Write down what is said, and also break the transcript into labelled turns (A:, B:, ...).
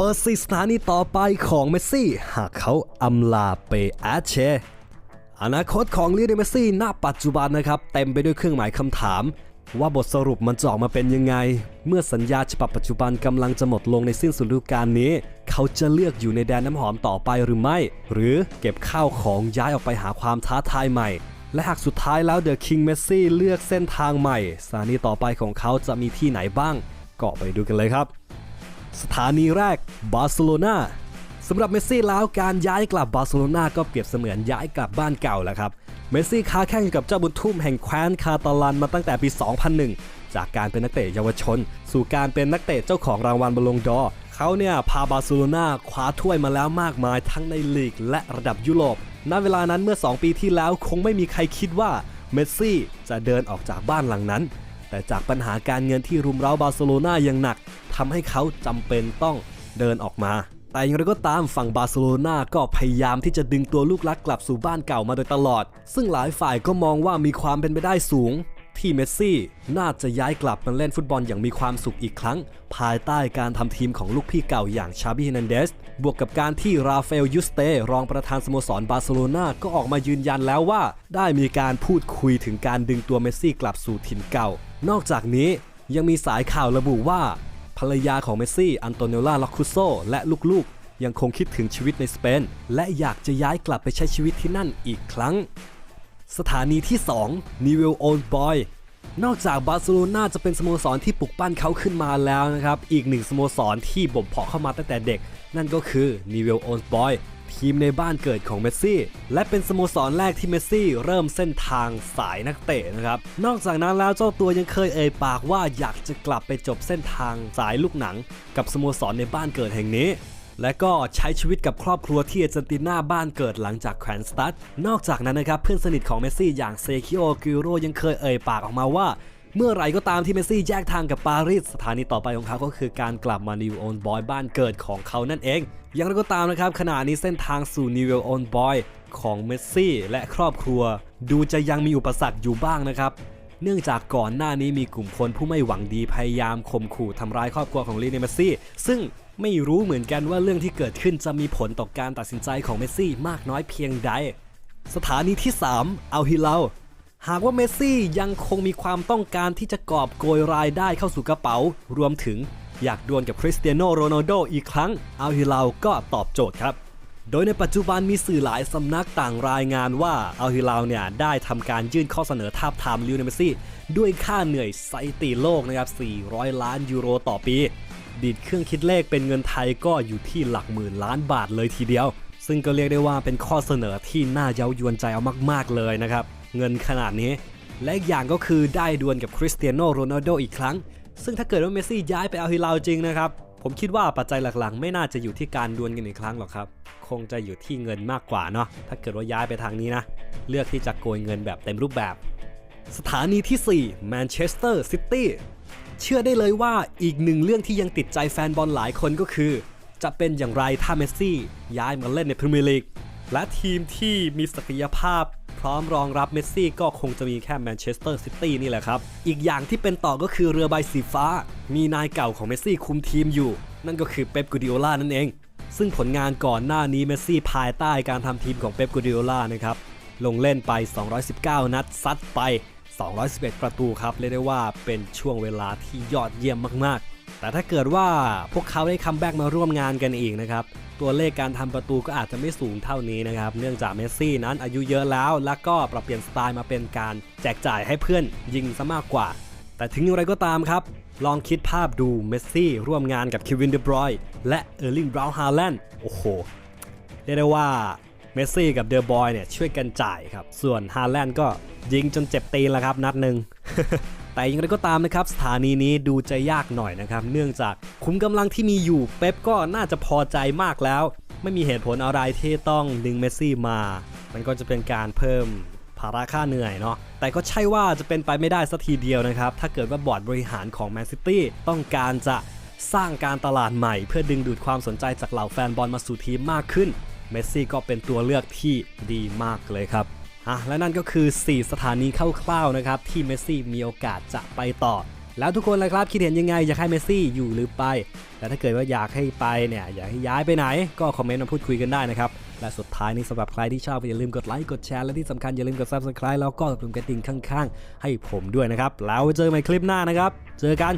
A: เปิดซีสถานีต่อไปของเมสซี่ หากเขาอำลาเปอาเชอนาคตของลีโอเนลเมสซี่ณปัจจุบันนะครับเต็มไปด้วยเครื่องหมายคำถาม ว่าบทสรุปมันจะออกมาเป็นยังไง เมื่อสัญญาฉบับปัจจุบันกำลังจะหมดลงในสิ้นสุดฤดูกาลนี้ เขาจะเลือกอยู่ในแดนน้ำหอมต่อไปหรือไม่ หรือเก็บข้าวของย้ายออกไปหาความท้าทายใหม่ และหากสุดท้ายแล้วเดอะคิงเมสซี่เลือกเส้นทางใหม่สถานีต่อไปของเขาจะมีที่ไหนบ้างก็ไปดูกันเลยครับ สถานีแรกบาร์เซโลนาสำหรับเมสซี่แล้วการย้ายกลับบาร์เซโลนาก็เปรียบเสมือนย้ายกลับบ้านเก่าแหละครับ เมสซี่ค้าแข่งกับเจ้าบุญทุ่มแห่งแคว้นคาตาลันมาตั้งแต่ปี 2001 จากการเป็นนักเตะเยาวชน สู่การเป็นนักเตะเจ้าของรางวัลบอลลงดอเขาเนี่ยพาบาร์เซโลนาคว้าถ้วยมาแล้วมากมายทั้งในลีกและระดับยุโรป ณ เวลานั้นเมื่อ 2 ปีที่แล้วคงไม่มีใครคิดว่าเมสซี่จะเดินออกจากบ้านหลังนั้น แต่จากปัญหาการเงินที่รุมเร้าบาร์เซโลนาอย่างหนัก ทำให้เขาจำเป็นต้องเดินออกมาแต่อย่างไรก็ตามฝั่งบาร์เซโลนาก็พยายามที่จะดึงตัวลูกรักกลับสู่บ้านเก่ามาโดยตลอด ซึ่งหลายฝ่ายก็มองว่ามีความเป็นไปได้สูง ที่เมสซี่น่าจะย้ายกลับมาเล่นฟุตบอลอย่างมีความสุขอีกครั้ง ภายใต้การทำทีมของลูกพี่เก่าอย่างชาบิฮินันเดส บวกกับการที่ราฟาเอลยุสเตรองประธานสโมสรบาร์เซโลนาก็ออกมายืนยันแล้วว่า ได้มีการพูดคุยถึงการดึงตัวเมสซี่กลับสู่ถิ่นเก่า นอกจากนี้ยังมีสายข่าวระบุว่า ภรรยาของเมสซี่ อันโตเนล่า ล็อกคุโซ และลูกๆ ยังคงคิดถึงชีวิตในสเปน และอยากจะย้ายกลับไปใช้ชีวิตที่นั่นอีกครั้ง สถานีที่2นิเวลโอนบอยนอกจากบาร์เซโลนาจะเป็นสโมสรที่ปลุกปั้นเขาขึ้นมาแล้วนะครับ อีกหนึ่งสโมสรที่บ่มเพาะเข้ามาตั้งแต่เด็ก นั่นก็คือนิเวลโอนบอย ทีมในบ้านเกิดของเมสซี่และเป็นสโมสรแรกที่เมสซี่เริ่มเส้นทางสายนักเตะนะครับนอกจากนั้นแล้วเจ้าตัวยังเคยเอ่ยปากว่าอยากจะกลับไปจบเส้นทางสายลูกหนัง กับสโมสรในบ้านเกิดแห่งนี้และก็ใช้ชีวิตกับครอบครัวที่อาร์เจนตินาบ้านเกิดหลังจากแขวนสตัดนอกจากนั้นนะครับเพื่อนสนิทของเมสซี่อย่างเซคิโอกิโรยังเคยเอ่ยปากออกมาว่า เมื่อไหร่ก็ตามที่เมสซี่แยกทางกับปารีสสถานีต่อไปของเขาก็คือการกลับมานิวโอนบอยบ้านเกิดของเขานั่นเอง อย่างไรก็ตามนะครับขณะนี้เส้นทางสู่นิวโอนบอยของเมสซี่และครอบครัว ดูจะยังมีอุปสรรคอยู่บ้างนะครับเนื่องจากก่อนหน้านี้มีกลุ่มคนผู้ไม่หวังดีพยายามข่มขู่ทำร้ายครอบครัวของลีเนเมสซี่ ซึ่งไม่รู้เหมือนกันว่าเรื่องที่เกิดขึ้นจะมีผลต่อการตัดสินใจของเมสซี่มากน้อยเพียงใด สถานีที่ 3 เอาฮิลา หากว่าเมสซี่ยังคงมีความต้องการที่จะกอบโกยรายได้เข้าสู่กระเป๋า รวมถึงอยากดวลกับคริสเตียโนโรนัลโดอีกครั้งเอาฮิลาลก็ตอบโจทย์ครับ โดยในปัจจุบันมีสื่อหลายสำนักต่างรายงานว่าอัลฮิลาลเนี่ยได้ทำการยื่นข้อเสนอทาบทามลิวเนเมซี่ ด้วยค่าเหนื่อยสถิติโลกนะครับ 400 ล้านยูโรต่อปี ดีดเครื่องคิดเลขเป็นเงินไทยก็อยู่ที่หลักหมื่นล้านบาทเลยทีเดียว ซึ่งก็เรียกได้ว่าเป็นข้อเสนอที่น่าเย้ายวนใจเอามาก ๆเลยนะครับ เงินขนาดนี้ และอีกอย่างก็คือได้ดวลกับคริสเตียโนโรนัลโดอีกครั้ง ซึ่งถ้าเกิดว่าเมสซี่ย้ายไปอัลฮิลาลจริงนะครับ ผมคิดว่าปัจจัยหลักๆ ไม่น่าจะอยู่ที่การดวลกันอีกครั้งหรอกครับ คงจะอยู่ที่เงินมากกว่าเนาะถ้าเกิดว่าย้ายไปทางนี้นะ เลือกที่จะโกยเงินแบบเต็มรูปแบบ สถานีที่4แมนเชสเตอร์ซิตี้เชื่อได้เลยว่าอีกหนึ่งเรื่องที่ยังติดใจแฟนบอลหลายคนก็คือ จะเป็นอย่างไรถ้าเมสซี่ย้ายมาเล่นในพรีเมียร์ลีกและทีมที่มีศักยภาพ พร้อมรองรับเมสซี่ก็คงจะมีแค่แมนเชสเตอร์ซิตี้นี่แหละครับ อีกอย่างที่เป็นต่อก็คือเรือใบสีฟ้า มีนายเก่าของเมสซี่คุมทีมอยู่ นั่นก็คือเป๊ปกูดิโอลานั่นเอง ซึ่งผลงานก่อนหน้านี้เมสซี่ภายใต้การทำทีมของเป๊ปกูดิโอลานะครับลงเล่นไป 219 นัดซัดไป 211 ประตูครับเรียกได้ว่าเป็นช่วงเวลาที่ยอดเยี่ยมมาก แต่ถ้าเกิดว่าพวกเขาได้คัมแบ็กมาร่วมงานกันอีกนะครับ ตัวเลขการทำประตูก็อาจจะไม่สูงเท่านี้นะครับ เนื่องจากเมสซี่นั้นอายุเยอะแล้ว แล้วก็ปรับเปลี่ยนสไตล์มาเป็นการแจกจ่ายให้เพื่อนยิงซะมากกว่า แต่ถึงอย่างไรก็ตามครับ ลองคิดภาพดูเมสซี่ร่วมงานกับเควินเดบรอยและเออร์ลิงบราวน์ฮาแลนด์โอ้โหเรียกได้ว่าเมสซี่กับเดอะบอยเนี่ยช่วยกันจ่ายครับส่วนฮาแลนด์ก็ยิงจนเจ็บตีนแล้วครับนัดหนึ่ง แต่อย่างไรก็ตามนะครับสถานีนี้ดูจะยากหน่อยนะครับ เนื่องจากคุมกำลังที่มีอยู่เป๊ปก็น่าจะพอใจมากแล้ว ไม่มีเหตุผลอะไรที่ต้องดึงเมสซี่มา มันก็จะเป็นการเพิ่มภาระค่าเหนื่อยเนาะ แต่ก็ใช่ว่าจะเป็นไปไม่ได้สัทีเดียวนะครับ ถ้าเกิดว่าบอร์ดบริหารของแมนซิตี้ต้องการจะสร้างการตลาดใหม่ เพื่อดึงดูดความสนใจจากเหล่าแฟนบอลมาสู่ทีมมากขึ้น เมสซี่ก็เป็นตัวเลือกที่ดีมากเลยครับ อะและนั่นก็คือ 4 สถานีคร่าวๆนะครับที่เมสซี่มีโอกาสจะไปต่อ แล้วทุกคนล่ะครับคิดเห็นยังไงอยากให้เมสซี่อยู่หรือไป และถ้าเกิดว่าอยากให้ไปเนี่ยอยากให้ย้ายไปไหน ก็คอมเมนต์มาพูดคุยกันได้นะครับและสุดท้ายนี้สำหรับใครที่ชอบอย่าลืมกดไลค์กดแชร์และที่สำคัญอย่าลืมกด subscribe แล้วก็กดปุ่มกระดิ่งข้างๆ ให้ผมด้วยนะครับแล้วเจอกันใหม่คลิปหน้านะครับ เจอกัน